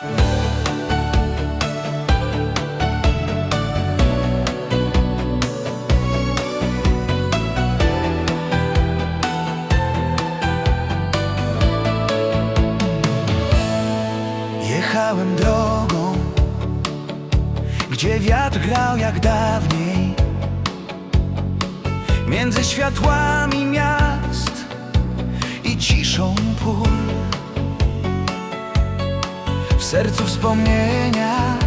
Jechałem drogą, gdzie wiatr grał jak dawniej. Między światłami miast sercu wspomnienia.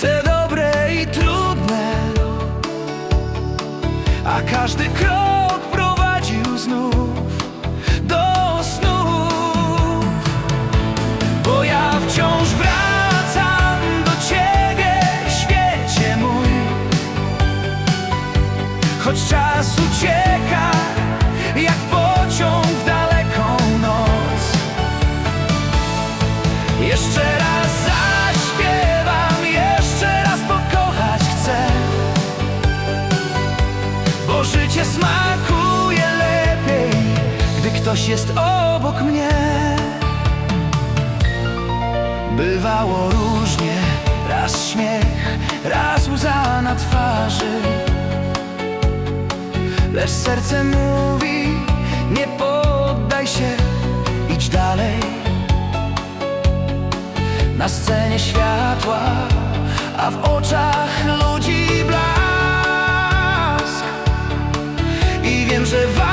Te dobre i trudne. A każdy krok prowadził znów do snów bo ja wciąż wracam do ciebie, świecie mój. Choć czas ucieka, smakuje lepiej, gdy ktoś jest obok mnie. Bywało różnie, raz śmiech, raz łza na twarzy. Lecz serce mówi, nie poddaj się, idź dalej. Na scenie światła, a w oczach ludzi blask że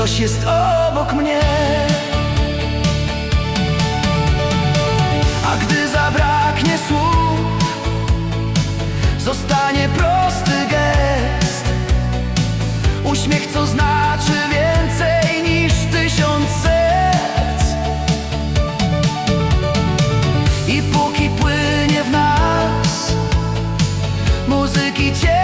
ktoś jest obok mnie. A gdy zabraknie słów Zostanie prosty gest. Uśmiech, co znaczy więcej niż tysiąc serc I póki płynie w nas Muzyki ciepły